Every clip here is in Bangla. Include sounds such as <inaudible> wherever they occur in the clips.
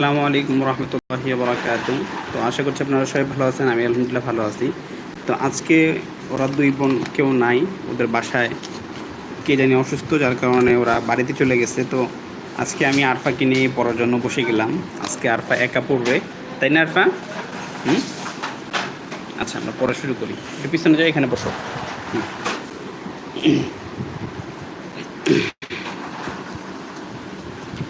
আসসালামু আলাইকুম রহমতুল্লাহি বরাকাত তো আশা করছি আপনারা সবাই ভালো আছেন, আমি আলহামদুলিল্লাহ ভালো আছি। তো আজকে ওরা দুই বোন, কেউ নাই, ওদের বাসায় কে জানি অসুস্থ, যার কারণে ওরা বাড়িতে চলে গেছে। তো আজকে আমি আরফাকে নিয়ে পড়ার জন্য বসে গেলাম। আজকে আরফা একা পড়বে, তাই না আরফা? হুম? আচ্ছা আমরা পড়া শুরু করি। একটু পিছনে যাই, এখানে বসো।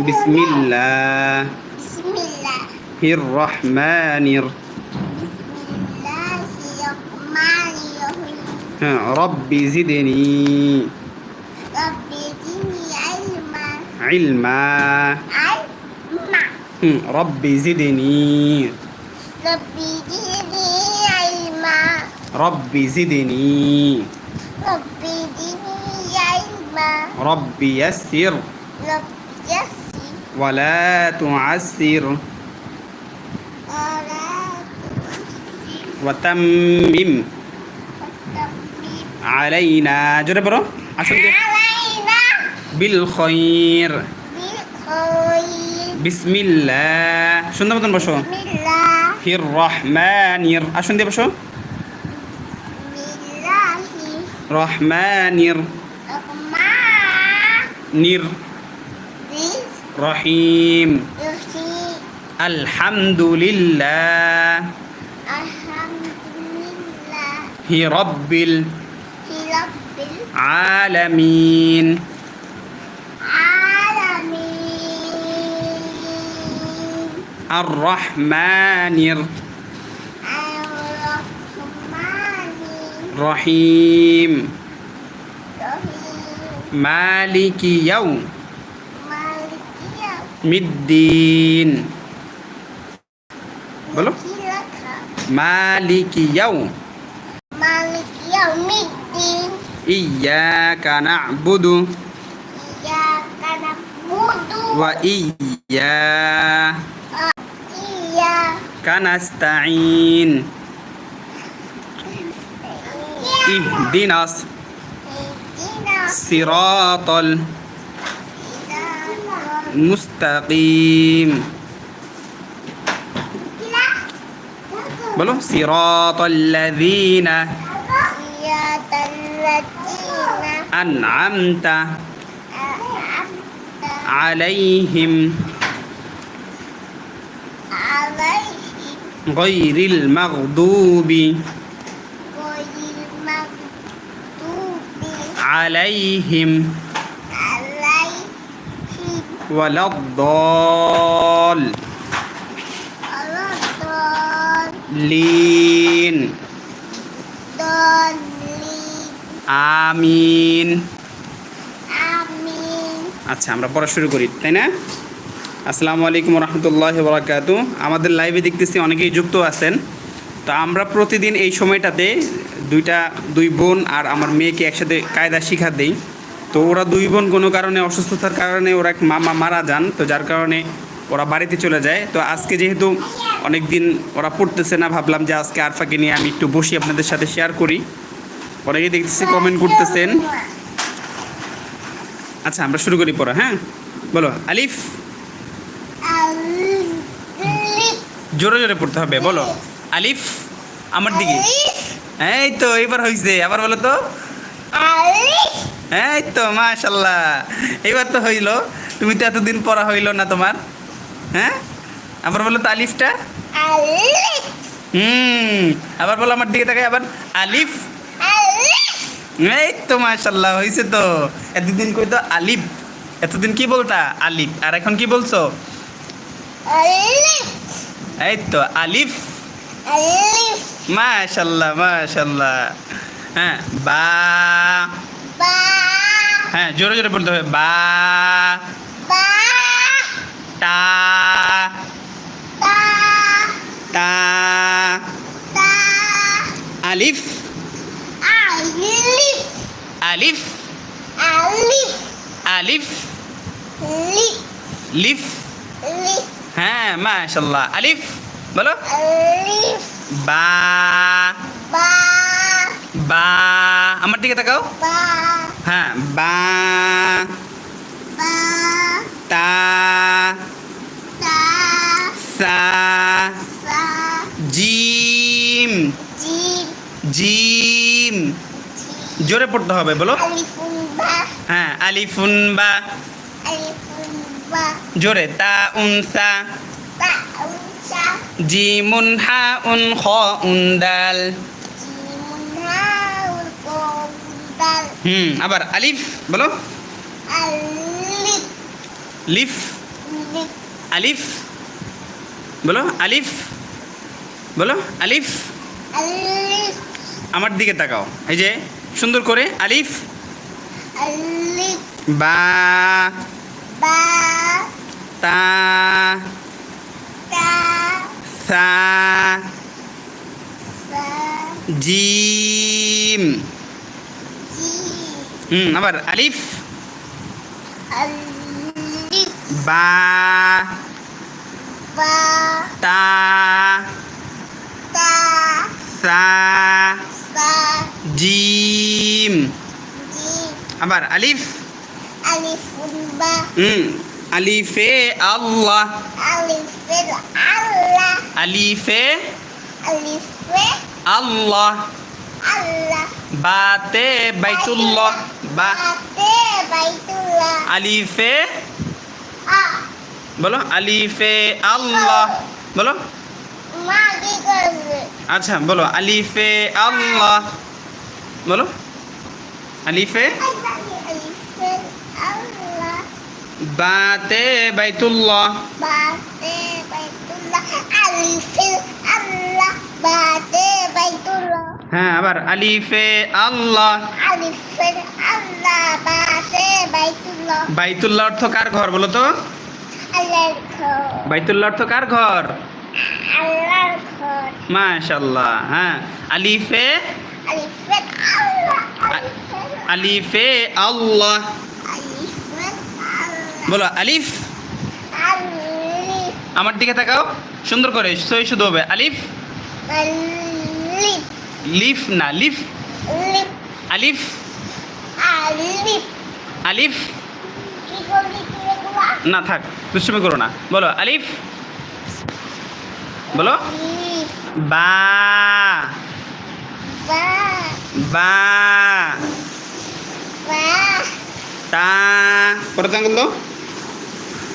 بسم الله. بسم الله. الرحمن بسم الله الرحمن الرحيم. ربي زدني. رب زدني علما. علما. علما. رب زدني. ربي زدني علما. ربي زدني. ربي زدني علما. ربي يسر. ربي ولا تعسر وتمم علينا জোরে পড়ো আসুন بالخير بسم الله সুন্দর মতন বসো হির রহমানির আসুন দিয়ে বসো রহমানির নির رحيم الحمد لله. في رب العالمين. الرحمن الرحيم مالك يوم. মিদ্দিন বলো মালিকি ইয়াউম Malik Yaumiddin ইয়াকা না'বুদু Iyyaka na'budu ওয়া ইয়াকা Iyyaka নাস্তাঈন ইহদিনাস সিরাতাল مستقيم. بلو. صراط الذين صراط الذين أنعمت عليهم غير المغضوب عليهم maghdubi আলাইহিম লিন। আমিন। আচ্ছা আমরা পড়া শুরু করি, তাই না? আসসালামু আলাইকুম রহমতুল্লাহ বরাকাত আমাদের লাইভে দেখতেছি অনেকেই যুক্ত আছেন। তো আমরা প্রতিদিন এই সময়টাতে দুইটা, দুই বোন আর আমার মেয়েকে একসাথে কায়দা শিখা দেই। তো ওরা দুই বোন কোনো কারণে অসুস্থতার কারণে ওরা এক মামা মারা যান তো যার কারণে ওরা বাড়িতে চলে যায়। তো আজকে যেহেতু অনেক দিন ওরা পড়তেছে না ভাবলাম যে আজকে আরফাকে নিয়ে আমি একটু বসি আপনাদের সাথে শেয়ার করি। অনেকেই দেখতেছি কমেন্ট করতেছেন। আচ্ছা আমরা শুরু করি পড়া হ্যাঁ? বলো আলিফ? জোরে জোরে পড়তে হবে বলো। আলিফ আমার দিকে। এই তো এবার হয়েছে আবার বলো তো। Alif এই তো মাশাল্লাহ এবার তো হইল। তুমি তো এতদিন পড়া হইল না তোমার হ্যাঁ? আবার বলো তো আলিফটা? হুম আবার বলো আমার দিকে তাকাই আবার আলিফ। এই তো মাশাল্লাহ হয়েছে তো। এতদিন কই তো আলিফ। এতদিন কি বলতা? আলিফ। আর এখন কি বলছো? এই তো আলিফ। মাশাল্লাহ মাশাল্লাহ হ্যাঁ বা। জোরে জোরে বলতে হবে। বা তা তা আলিফ আলিফ আলিফ লিফ। হ্যাঁ মাশাল্লাহ আলিফ বলো। বা বা আমার দিকে তাকাও। ba হ্যাঁ বা তা সা জিম। জিম। জোরে পড়তে হবে বলো। হ্যাঁ আলিফুন বা। জোরে তা উনসা জিমুন হা উন হ হুম আবার আলিফ বলো। লিফ। আলিফ। বলো আলিফ। বলো আলিফ। আমার দিকে তাকাও। এই যে সুন্দর করে আলিফ। বা। তা। সা। জিম। Jim হুম আবার আলিফ alif বা ba তা ta সা sa জিম jim আবার আলিফ alifun ba হুম আলিফে আল্লাহ alifin Allah আলিফে alife আল্লাহ Allah বাতে বাইতুল্লাহ বা আলিফে ah বলো আলিফে আল্লাহ বলো আচ্ছা বলো আলিফে আল্লাহ বলো আলিফে বাতে বাইতুল্লাহ Bate baitullah alifin Allah Bate baitullah হ্যাঁ আবার আলিফে আল্লাহ। alifin Allah Bate baitullah বাইতুল্লাহ অর্থ কার ঘর বলো তো? Allahর ঘর। বাইতুল্লাহ অর্থ কার ঘর? আল্লাহর ঘর। মাশাল্লাহ হ্যাঁ। আলিফে? আলিফের আল্লাহ। আলিফে আল্লাহ। বলো আলিফ। আলিফ। আমার দিকে তাকাও সুন্দর করে সই শুধু হবে। আলিফ। আলিফ। লিফ না লিফ লিফ আলিফ আলিফ না থাক দুষ্টুমি করো না। বলো আলিফ বলো। বা। বা। তা। পরে আঙ্গুল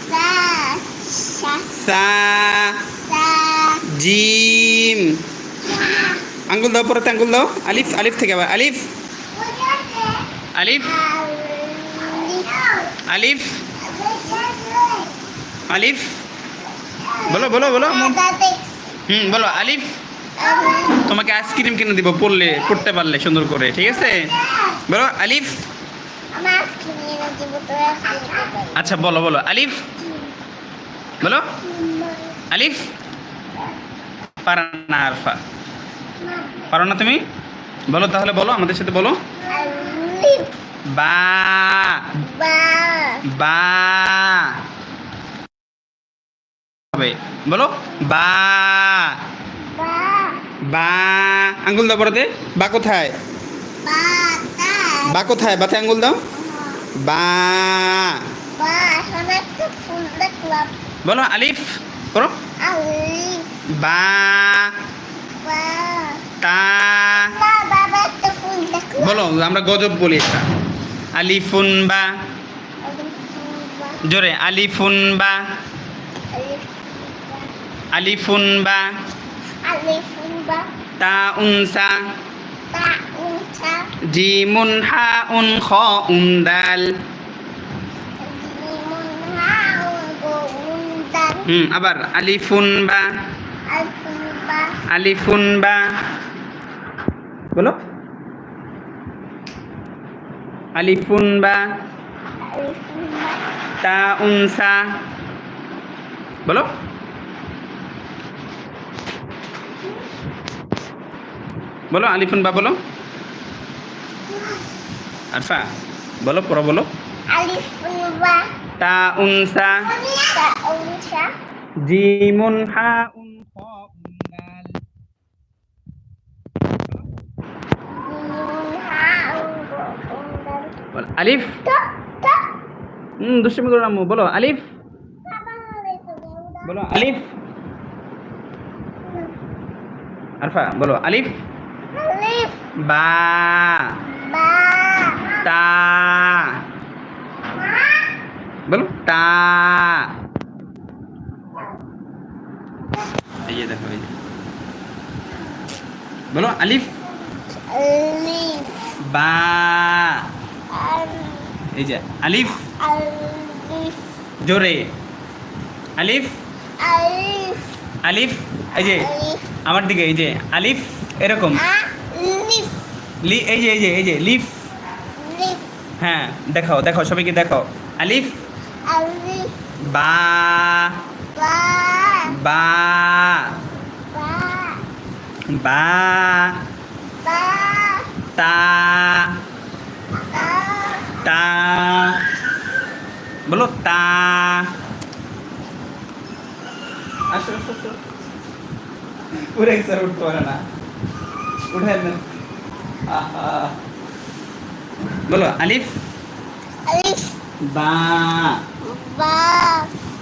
সা। সা। জিম। আঙ্গুল দাও পরে আঙ্গুল দাও। আলিফ আলিফ থেকে আবার আলিফ। আলিফ। আলিফ। আলিফ। বলো বলো বলো। হুম বলো আলিফ। তোমাকে আইসক্রিম কিনে দিব পড়লে পড়তে পারলে সুন্দর করে ঠিক আছে? বলো আলিফ। আচ্ছা বলো বলো আলিফ। বলো। আলিফ। পারা না আরফা। পারো না তুমি? বলো তাহলে বলো আমাদের সাথে বলো। বা। বা। হবে। বলো বা। বা। আঙ্গুল দাও পড়াতে। বা কোথায়? বা কোথায়? বাতে আঙ্গুল দাও। বা। বলো আলিফ করো বা। তা বলো, আমরা গজব বলি এটা আলিফুন বা জোরে আলিফুন বা আলিফুন বা তা উনসা। জিমুন হা উন খ উন দাল। হুম, আবার আলিফুন বা আলিফুন বা বলো আলিফুন বা তা উনসা বলো বলো আলিফুন বা বলো আরফা বলো পড়ো বলো আলিফ বা তা উনসা তা উনসা জিমুন হা উন খ উন দাল জিম হা উন উন বলো আলিফ? হুম দুষ্টমি করো আম্মু বলো আলিফ? বলো আলিফ? আরফা বলো আলিফ? বা। তা। বলো তা। এই যে দেখো এই যে। বলো আলিফ। বা। এই যে আলিফ। আলিফ জোরে। আলিফ। আলিফ। আলিফ এই যে আমার দিকে এই যে আলিফ এরকম। লি এই যে এই যে এই যে লিফ। হ্যাঁ দেখাও দেখাও সবাইকে দেখাও। আলিফ। আলিফ বা। বা। বা। তা। তা বলো তা আসো আসো আসো উঠে গেছে আর উঠতে পারে না উঠে না আহা। বলো আলিফ আলিফ বা বা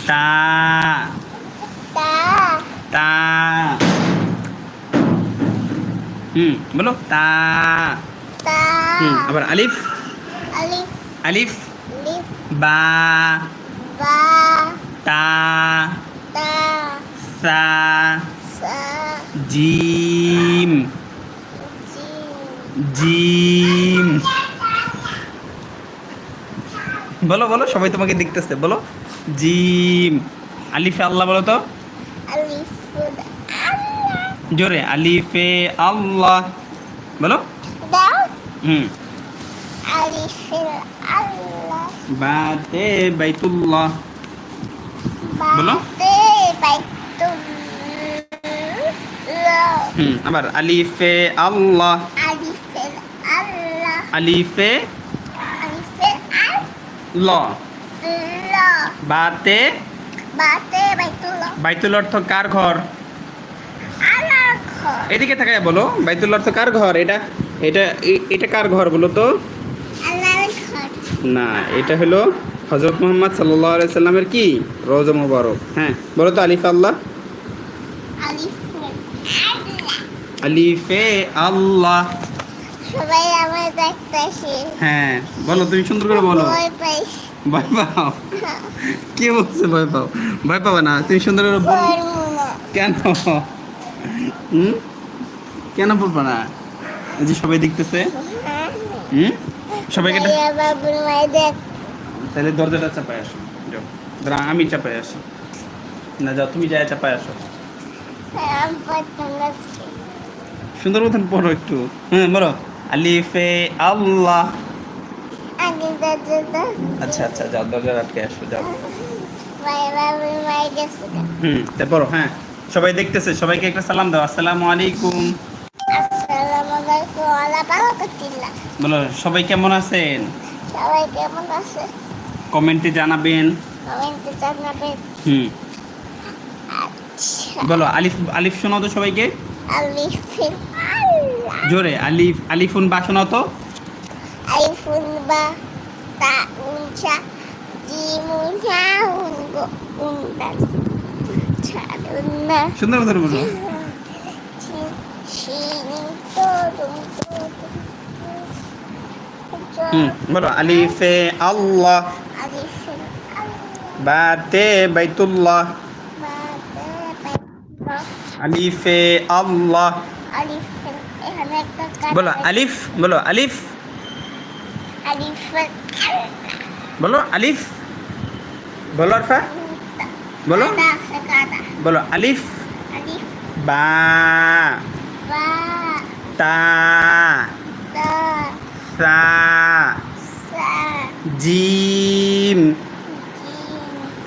তা তা তা হুম বলো তা তা হুম আবার আলিফ আলিফ আলিফ লিফ বা তা সা জিম জিম। বলো বলো সবাই তোমাকে দেখতেছে বলো। জিম। আলিফে আল্লাহ বলো তো? আলিফ জোরে আলিফে আল্লাহ। বলো। হুম। আল্লাহ বাতে বাইতুল্লাহ। বলো। হুম আবার আলিফে আল্লাহ। আলিফে ল। বাতে বাতে বাইতুল্লাহ। বাইতুল অর্থ কার ঘর? এদিকে তাকায় বলো বাইতুল অর্থ কার ঘর? এটা এটা এটা কার ঘর বলো তো? না এটা হলো হজরত মোহাম্মদ সাল্লাহ সাল্লামের কি? রোজ মুবারক। হ্যাঁ বলো তো আলিফ আল্লাহ। আলিফে আল্লাহ। সবাই আমার দেখতেছে। হ্যাঁ বলো তুমি সুন্দর করে বলো। ভয় পাও? কে বলছে ভয় পাও? ভয় পাবে না তুমি সুন্দর করে বলো। কেন? হুম? কেন বলব না? যে সবাই দেখতেছে। হুম? সবাইকে তাহলে দরজাটা চাপায় আসো যাও। দাঁড়া আমি চাপায় আসি। না যাও তুমি যাই চাপায় আসো। আজকে। সুন্দর মতন পড়ো একটু। হ্যাঁ বলো আলিফে আল্লাহ। আচ্ছা আচ্ছা যাও দরজা আটকে আসো যাও। হুম তারপর হ্যাঁ। সবাই দেখতেছে সবাইকে একটা সালাম দাও। আসসালামু আলাইকুম। আসসালামু আলাইকুম। আলা বারাকাতুল্লাহ বলো সবাই কেমন আছেন সবাই কেমন আছে কমেন্টে জানাবেন কমেন্টে জানাবেন হুম আচ্ছা বলো আলিফ আলিফ শোনাও তো সবাইকে আল্লাহ জোরে আলিফ আলিফুন বা শোনাও তো আলিফুন বা তা উনচা জিমুন হাউন গো উন্দান ছাড়ুন্না সুন্দর মতন বলো বলো আলিফে আল্লাহ। বাতে বাইতুল্লাহ। আলিফে আল্লাহ। বলো আলিফ বলো আলিফ। বলো আলিফ। বলো আরফা। বলো। বলো আলিফ। বা। তা। সা। জিম।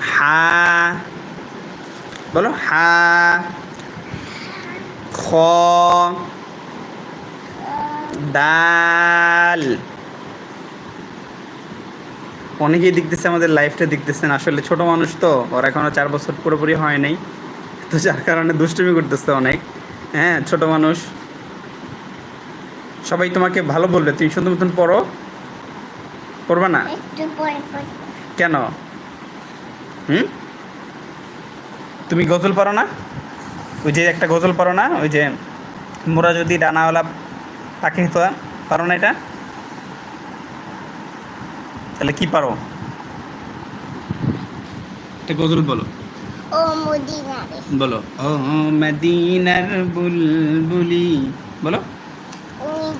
হা। বলো, হা। খ। দাল। অনেকেই দেখতেছে আমাদের লাইফটা দেখতেছেন, আসলে ছোট মানুষ তো, ওরা এখনও চার বছর পুরোপুরি হয় নাই। তো যার কারণে দুষ্টুমি করতেছে অনেক। হ্যাঁ ছোট মানুষ। সবাই তোমাকে ভালো বলবে, তুমি সুন্দর মতন পড়ো। পড়বা না? কেন? হুম? তুমি গজল পারো না? ওই যে একটা গজল পারো না? ওই যে মোরা যদি ডানাওয়ালা পাখি হতো পারো না এটা? তাহলে কি পারো? একটা গজল বলো। ও মদিনারে। বলো। ও মদিনার বুলবুলি। বলো।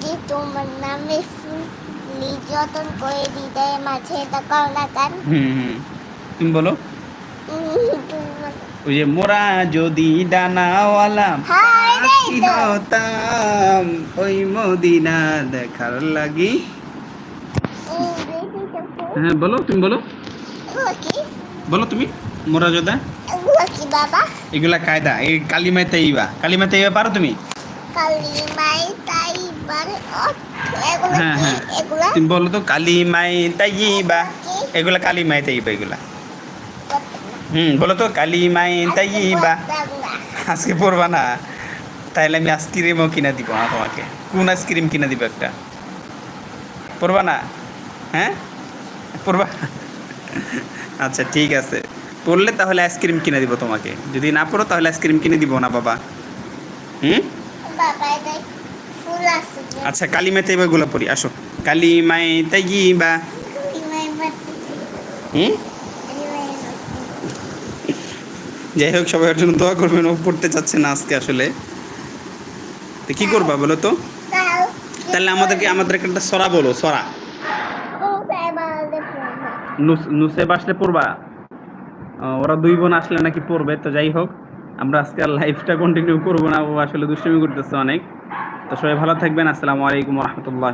যে তোমার নামে ফুলি যতন করে হৃদয়ে মাঝে তাকাও না কান? হুম হুম। তুমি বলো। <laughs> ওই যে মোরা যদি ডানাওয়ালা তো। হতাম ওই মদিনা দেখার লাগি। হ্যাঁ বলো তুমি বলো। বলো তুমি মোরা যোদা এগুলো কি বাবা। এগুলা কায়দা এই কালিমায় তাইবা কালিমায় তাইবা পারো তুমি? কালিমাই তাইবার হ্যাঁ, হ্যাঁ। তুমি বলো তো কালিমায় তাইবা এগুলা কালিমায় তাইবা এগুলা হুম বলো তো কালিমায় তাইবা আজকে পড়বা না। তাইলে আমি আইসক্রিমও কিনা দিব না তোমাকে। কোন আইসক্রিম কিনা দিব একটা? পড়বা না? হ্যাঁ? পড়বা? আচ্ছা ঠিক আছে। পড়লে তাহলে আইসক্রিম কিনে দিব তোমাকে। যদি না পড়ো তাহলে আইসক্রিম কিনে দিব না বাবা। হুম? আচ্ছা কালিমায় তাইবা গুলো পড়ি আসো। কালিমায় তাইবা হুম? কালিমাই যাই হোক সবাই ওর জন্য দোয়া করবেন ও পড়তে চাচ্ছে না আজকে আসলে। তো কি করবা বলো তো? তাহলে আমাদেরকে আমাদেরকে একটা সরা বলো সরা। ও তাইবারে পড়বা। নুসেব আসলে পড়বা? ওরা দুই বোন আসলে নাকি পড়বে তো যাই হোক। আমরা আজকে আর লাইফটা কন্টিনিউ করব না আসলে দুষ্টুমি করতেছে অনেক। তো সবাই ভালো থাকবেন, আসসালামু আলাইকুম রহমতুল্লাহ